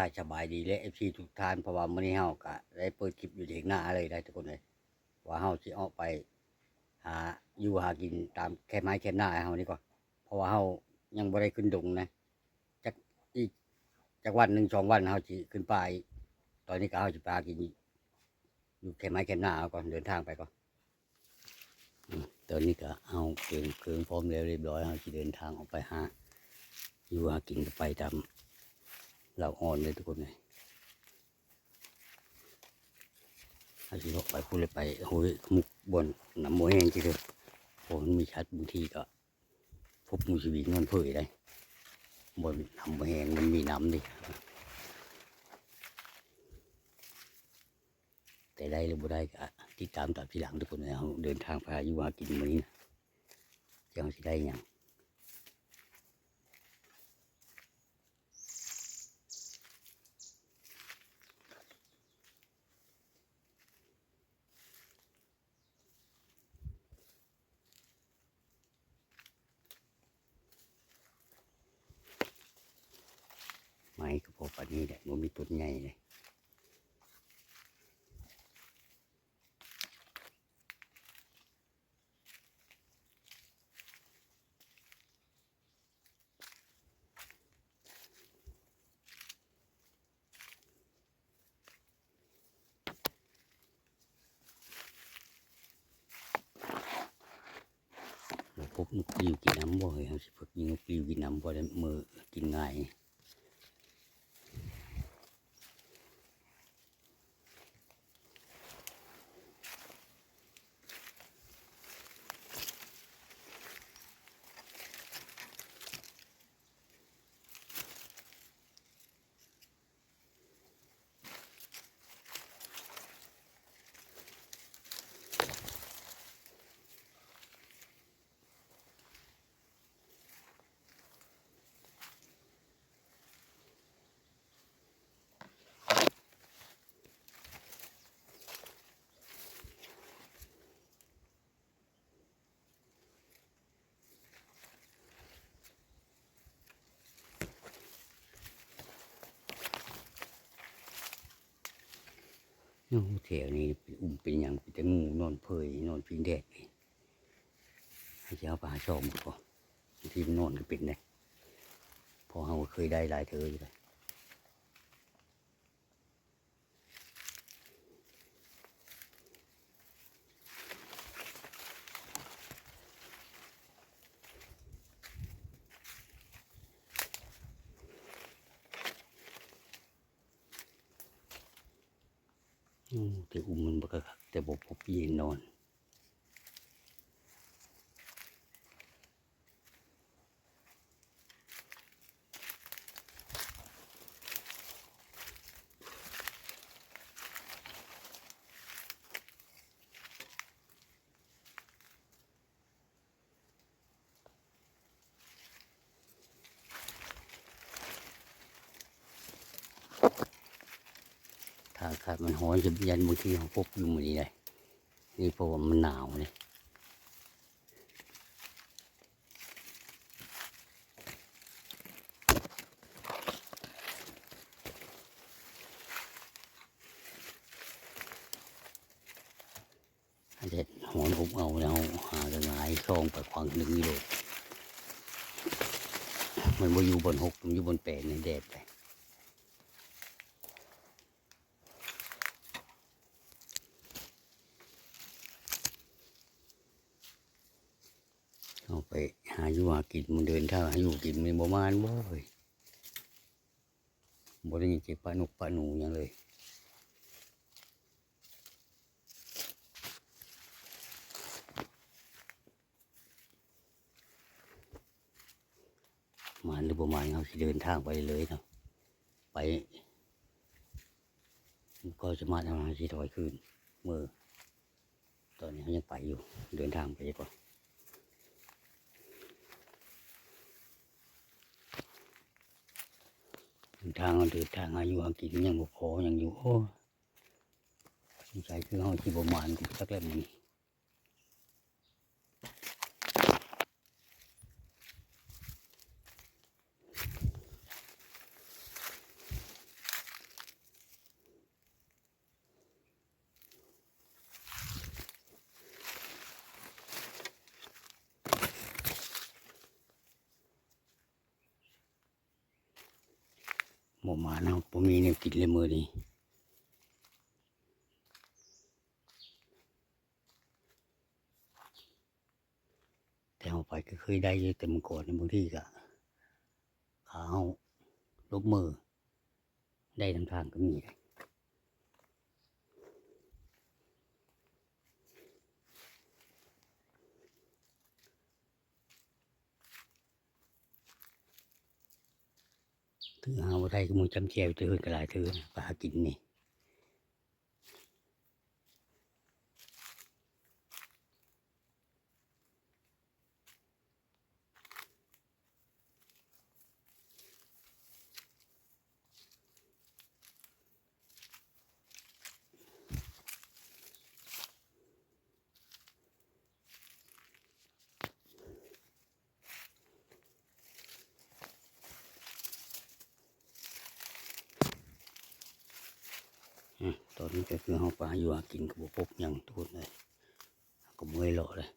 าสบายดีและเอฟซีทุกท่านเพราะว่ามื้อนี้เฮาก็ได้เปิดคลิปอยู่เด็กหน้าเลยได้ทุกคนเลยว่าเฮาสิออกไป หาอยู่หากินตามแค่ไม้แค่หน้าเฮานี่ก่อนเพราะว่าเฮายังบ่ได้ขึ้นดงนะจักอีกจักวันหนึ่งสองวันเฮาสิขึ้นไปตอนนี้ก็เฮาสิไปหากินอยู่แค่ไม้แค่หน้าเอาก่อนเดินทางไปก่อนตอนนี้ก็เอาเก่งเครื่องพร้อมแล้วเรียบร้อยเฮาสิเดินทางออกไปหาอยู่หากินไปตาม เราอ่อนเลยทุกคนเลยอาชีพไปพูดเลยไปโอ้ยมุกบนน้ำโมแห้งทีเดียวโอ้มันมีชัดบางทีก็ พบมูชีวิตนอนเผยได้บนน้ำโมแห้งมันมีน้ำดิแต่ได้หรือบ่ได้ก็ติดตามตามทีหลังทุกคนเลยเดินทางพายุหากินมื้อนี้นะจะเอาสิได้หยัง ไม้ก็พอปานนี้แหละมันมีต้นใหญ่เลยเราพ บนกปลิวกินน้ำบ่อยครับสิพวกยิงนกปลิวกินน้ำบ่ได้มือกินง่าย น้องแถวนี้เป็นอุ่มเป็นอย่างเป็นแต่งูนอนเพยนอนพิงแดดเลยให้เช้าปลาชอบหมดพอบาที่นนอนก็เป็นเลยพอเราเคยได้หลายเธออยู่เลยอืมแต่อุ่มมันบกคักแต่บอกพบเย็นนอน ถ้าอากาศมันร้อนจะยันบางทีเขาพบอยู่มือนี้เลยนี่เพราะว่ามันหนาวเลยอาจจหอนอบเอาแล้วหาจะงายซองไปขวางหนึ่งกิโลมันมาอยู่บนหกมันอยู่บนแปดในแดดไป เอาไปหา อยู่หากินมันเดินทางหาอยู่กินมันบ่มานบ่เลยบ่ได้ยินเจ็บปลาหนุกปลาหนูหยังเลยมานหรือบ่มานเขาเดินทางไปเลยเนาะไป ก็จะมาทำงานที่ถอยคืนมือตอนนี้เขายังไปอยู่เดินทางไปกว่า ทางเดินทางอายุหากินยังบ่พอยังอยู่โอ้สงสัยคือเฮาสิบ่มานกูสักแล้วนี่ บ่มาเนาะบ่มีแนว กินเลยมือนี้แต่เอาไปก็เคยได้อยู่แต่เมื่อก่อนนี่บางที่ก็ขาเอาลบมือ ได้ทางทางก็มีเลย ถือหาว่าได้ก็มึงจำแจวถือก็หลายถือปลากินนี่ อืมตอนนี้ก็คือเฮากินกับพบหยังทุนเลยก็เมื่อยหล่อเลย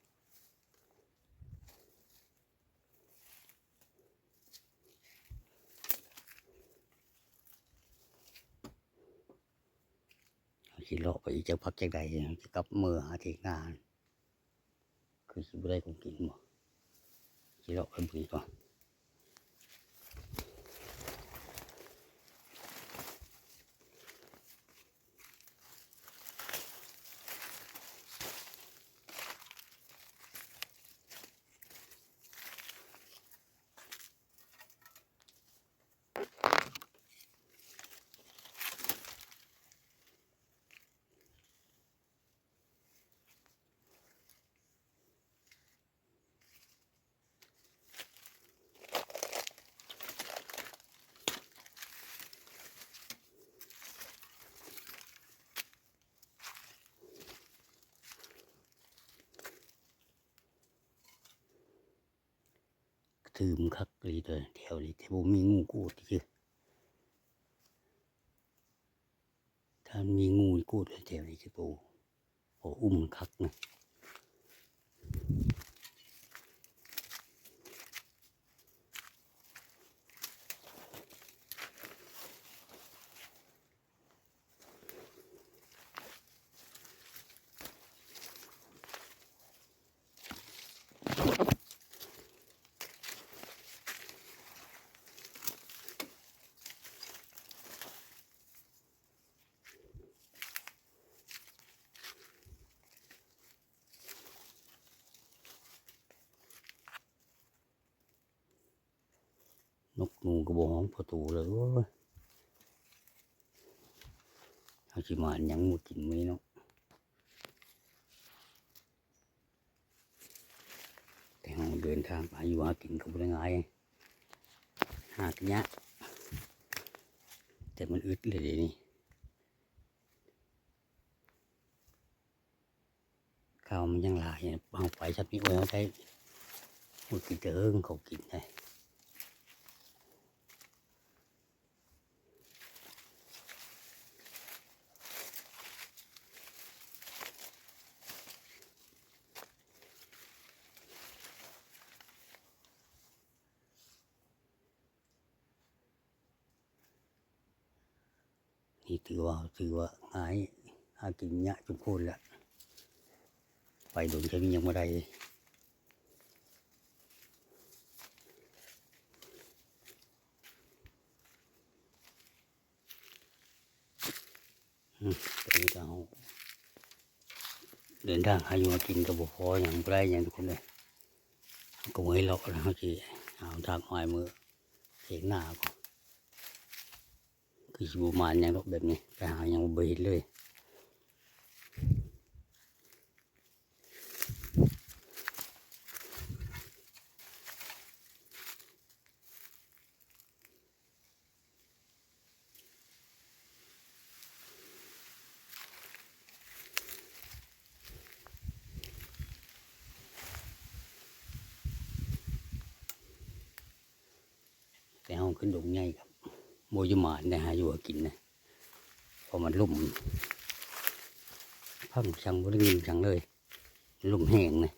เอาสิเลาะไปอีกจะพักจากใดจะกลับเมื่อหาที่งาน คือสิบ่ได้ของกินบ่สิเลาะไปบุยก่อน ถือมคักเลยตัวแถวนี้แต่ผมมีงูกูดคือถ้ามีงูกูดแถวนี้คือปูโอ้อุ้มคักนะ นกนูก็บ่ฮ้องประตูเลยโอ้ยเฮาสิมานยังงูกินไมื้อนี้เนาะแต่เฮาเดินทางไปอยู่หากินก็บ่ได้ง่ายหากินยากแต่มันอึดเลยนี้ข้าวมันยังหลายเนี่ยเอาไปชัดมีอ้เอาใช้มดกินเติงเขากินได้ นี่ถือว่าถือว่าหายหากินยะจุมพูนละไปโดนแค่นี้ยังไม่ได้เลยอืมตอนนี้ก็เอาเดินทางหาอยู่หากินกับบุพออย่างไรอย่างทุกคนเลยก็ไม่หลอกนะเขาจีเอาทางอ้อยมือเสียงหน้าก่อน คือสิบมานหยังดอกแบบนี้ไปหาหยังบ่เห็นเลยแต่ห้องขึ้นดงใหญ่ครับ โมยหมานนะฮะอยู่กินนะพอมันลุ่มพังชังบริเวณชังเลย ลุ่มแห้งนะ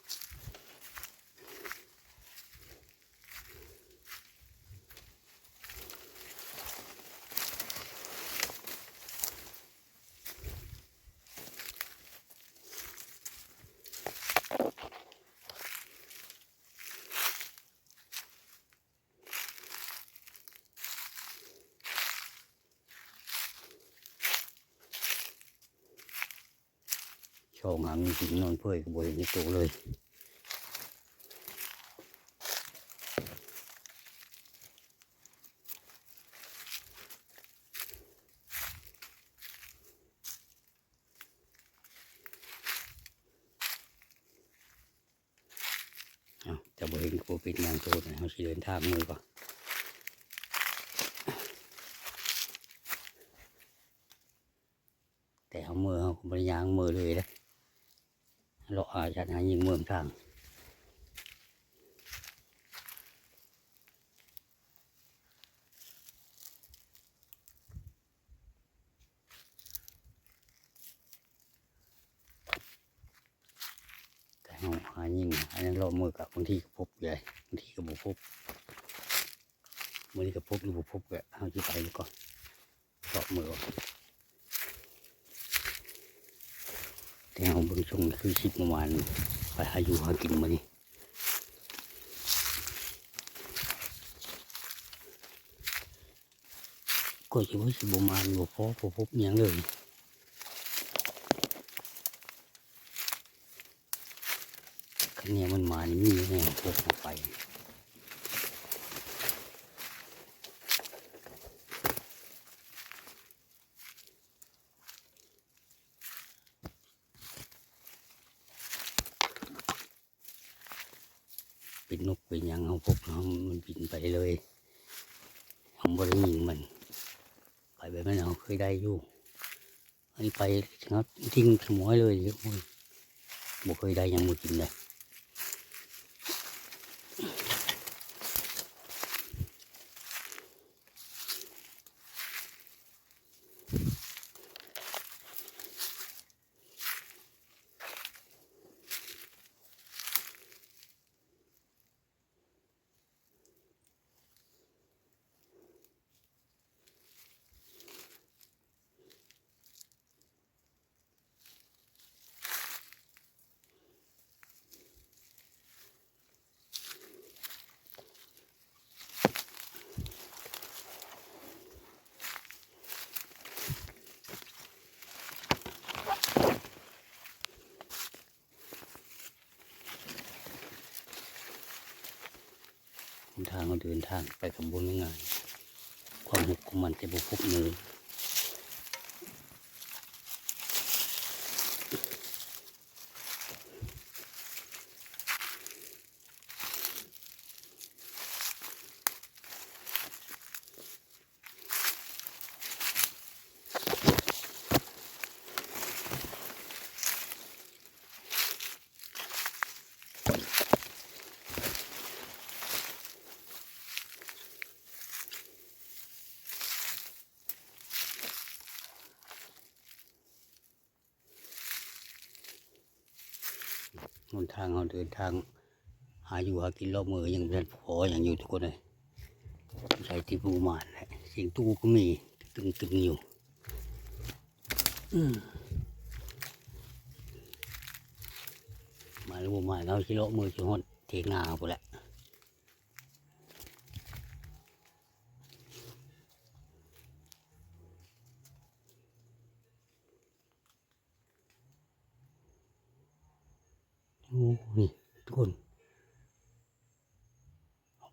ช่องหางหินนอนเพื่อยกับบริเวณตัวเลยเอาจะบริเวณกูเป็นอย่างโตนะเขาสิเดินทางมือก่อน แต่เอามือเขาบริยางมือเลยนะเราอา จจะหายิงเมืองทางแต่เราหายิงอันนั้นเรามือกับบางทีก็พบใหญ่บางทีก็บุพบมือนี้ก็พบหรือบุพบก็เอาที่ไปก่อนเลาะมือก่อน แต่เอาเบนชงคือชิดเมื่อวานไปหาอยู่หากินมานี่ก็จะว่าสิบมานบ่พอบ่พบหยังเลยคันนี้มันมานี่มีแน่พกมาไป เป็นนกเป็นยังเขาพบเขามันบินไปเลยผมบริยิงมัน ไปแบบนั้นเราเคยได้อยู่ อันนี้ไปครับทิ้งขโมยเลยโอ้ยบ่เคยได้ยังบ่กินเลยางเราเดินทางไปสมบบนง่าย ความหุกของมันจะบ่พบมือ หนทางเราเดินทาง หาอยู่หากินรอบมือยังเป็นพออย่างอยู่ทุกคนเลยใช้ที่ปูมานแหละเสียงตู้ก็มีตึงๆอยู่ อืมมาแล้วมาเราชิโลมือชิหดเทงาไปแหละโอ้นี่ทุกคน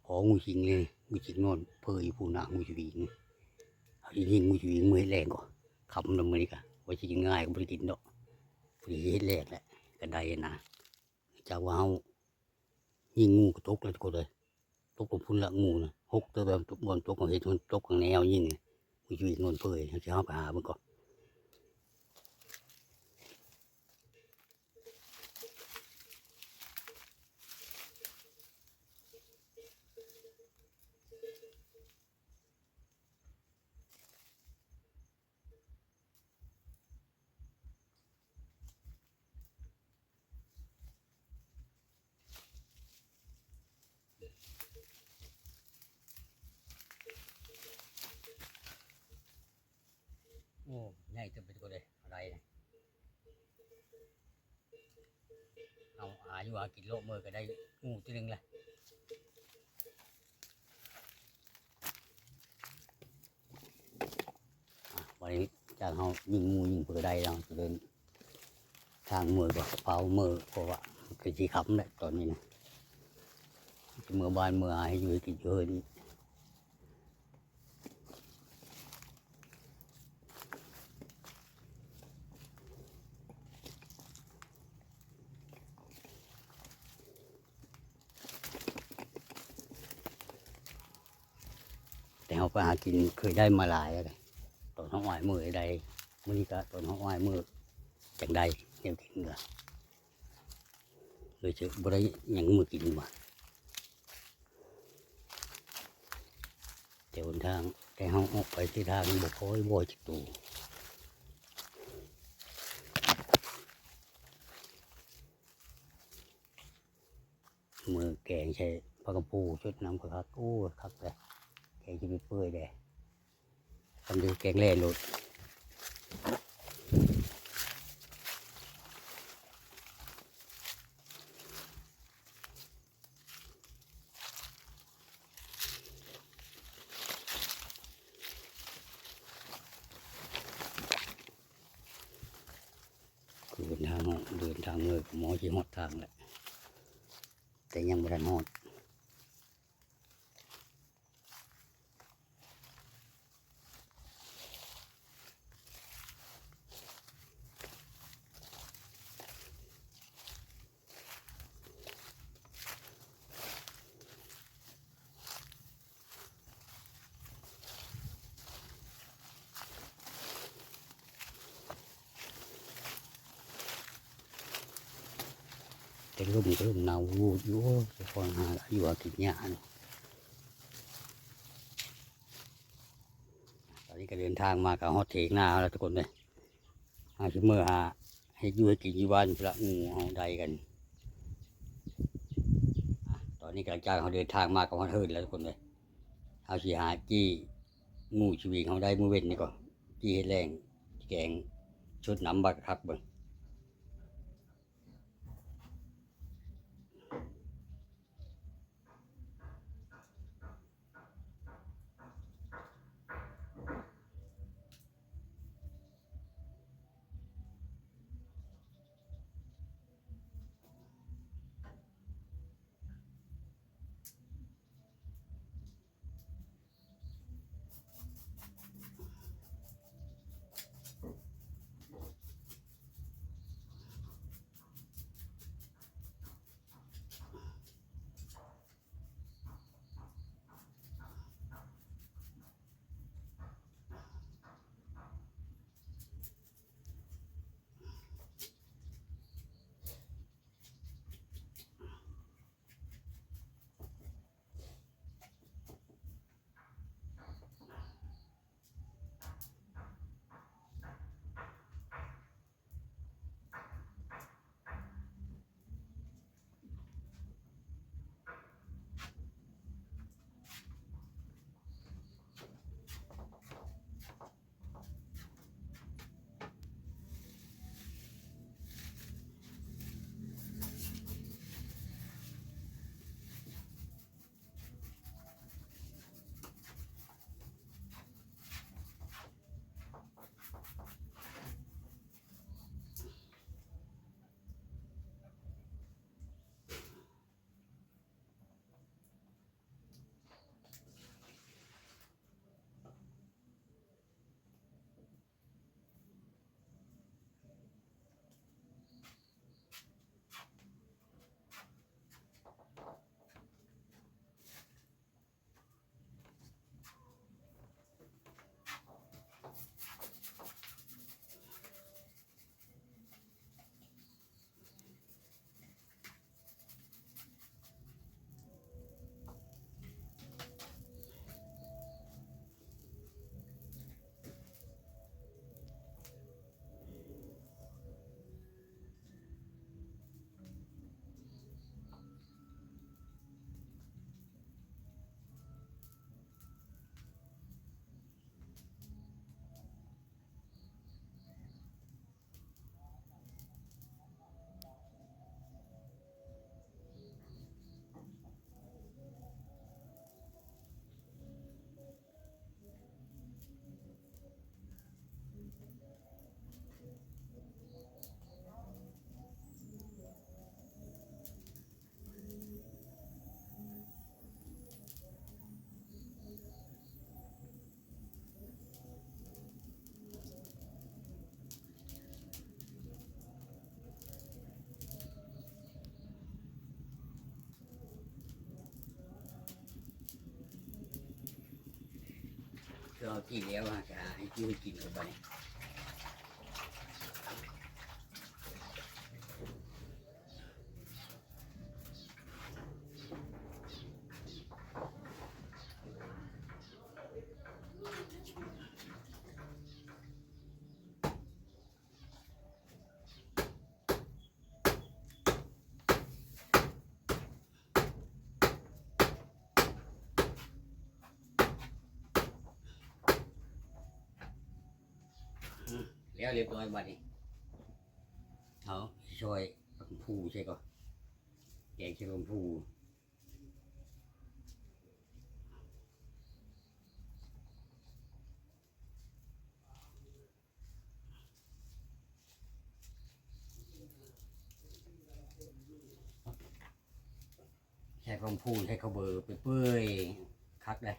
พองูจ ริงเลยงูจริงนอนเพยผู้หนางูจริงเอาจริงงูจริงมือแรงกว่าคำละมือนี่กะว่าจริงง่ายก็ไม่กินดอกพอดีแรกแหละก็ได้นะจาว่าเฮายิงงูก็ตกเลยกคนเลยตกกับพุ่นละงูนะหกตัวแบบตกบนตกของเห็ดมันตกของแนวยิงงูจริงนอนเพยเขาจะเอาไปหามันก่อน โอ้ใหญ่เต็มไปหมดเลยอะไรเนี่ยเอายู่หากินโลกมือก็ได้งูตัวหนึงเลยอะวันนี้จากเขายิงงูยิงเพื่อได้เราจะเดินทางมือก็เผามือเพราะว่าคือที่คำเลยตอนนี้นะเมื่อบ้านเมื่อให้อยู่กินเยอะนี่แต่เขาไปหา กินเคยได้มาหลายอะไรตอนห้องอ้อยมือใดมือนี้ก็ตอนห้องอ้อยมือจังใดเดี๋ยวกินก็เลยจะบ่ได้หยังมือกินมาแต่หนทางแต่ห้องออกไปที่ทางบ่ค่อยบ่จักตูมือแกงใช้ปลากระปูชุดน้ำกระคักโอ้คักเลย แกงจะไปเปื่อยเลยทำดูแกงแล่หลุด คือเดินทางเหาะเดินทางเลยหมอที่หอดทางแหละแต่ยังไม่ทันหอด แต่ร่มก็ร่มหนาวูดอยู่จะคอยหาอยู่หากินยาเนาะตอนนี้ก็เดินทางมากับฮอดเทกหน้าแล้วทุกคนเลยหาชิเมื่อหาให้อยู่ให้กินอยู่บ้านพระงูเอาใดกันตอนนี้กำลังจ้างเขาเดินทางมากับฮอดเฮิร์นแล้วทุกคนเลยเอาสีหาจี้งูชีวิตเขาได้มือเว้นนี่ก่อนจี้ให้แรงแกงชุดน้ำบักคักเบิ่ง รอที่แล้วว่าจะหาให้กินกินเข้าไป แล้วเรียบร้อยบัดนี้เอาช่วยผักผูใช่ก็แกงเชลมผู้ใช้ผักผูใช้ข้าเบอร์ไปเปื่อยคักเลย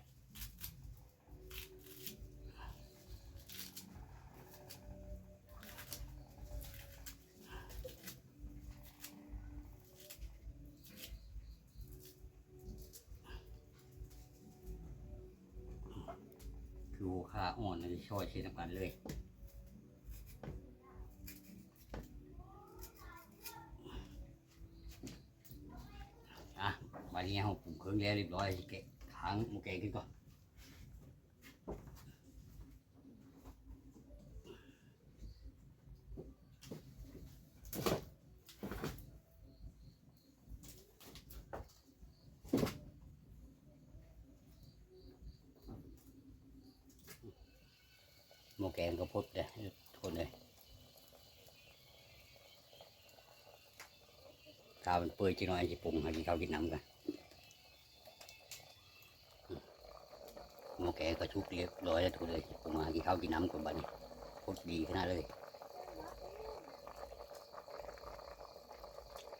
เลยช่อยเช่นกันเลย อะวันนี้เราปรุงเครื่องแล้วเรียบร้อยสิแกะค้างหมูแกงขึ้นก่อนห มูแกงก็พดเลยทุกคนเลยข้าวมันเปื่อยจังหน่อยสิปรุงให้กินข้าวกินน้ำกันหมูแกงก็ชุบเรียบร้อยแล้วทุกคนเลยผมมากินข้าวกินน้ำก่อนบัดนี้โคตรดีขนาดเลย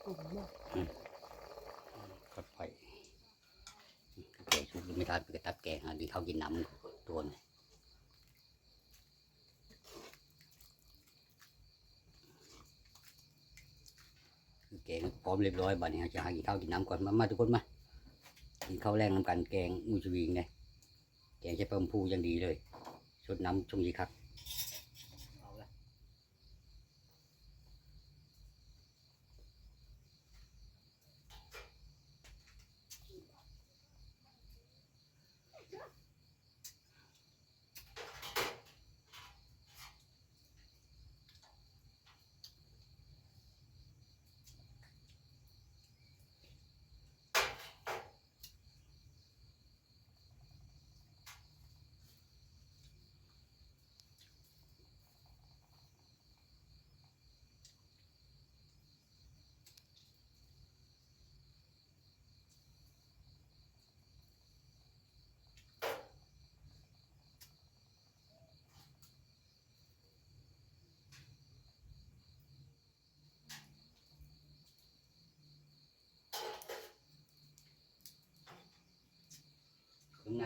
ผมบอกก็ไปแกงชุบไม่ทานไปกระตับแกงอะกินข้าวกินน้ำตัวนี้คือแกงพร้ อมเรียบร้อยบัดนี้จะหากินข้าวกินน้ำก่อนมามาทุกคนมากินข้าวแรงน้ำกันแกงมูชวิงเนี่ยแกงใช้เพิ่มพูยังดีเลยชดน้ำชงยีครั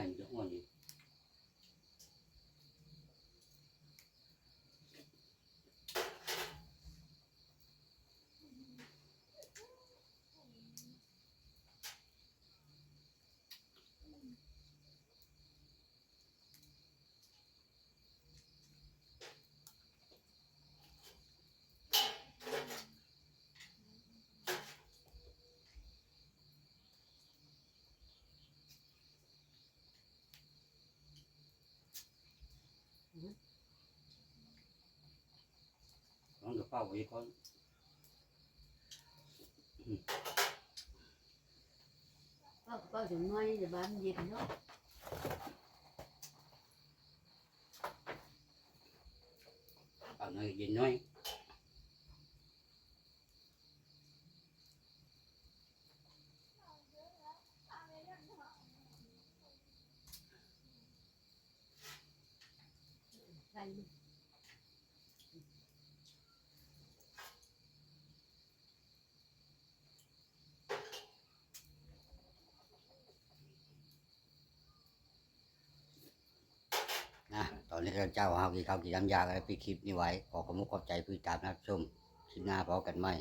มันจะอ่อนอีก ระเป๋าไว้ก่อนก็ก็ถึงน้อยจะบ้านเย็นเนาะ เอาหน่อยเย็นหน้อย ใส่ นี้ข้าเจ้าเฮากินข้าวกินน้ำยาอะไรไปคลิปนี้ไว้ ขอขอบคุณขอบใจผู้ติดตามนะครับชม คลิปหน้าพบกันใหม่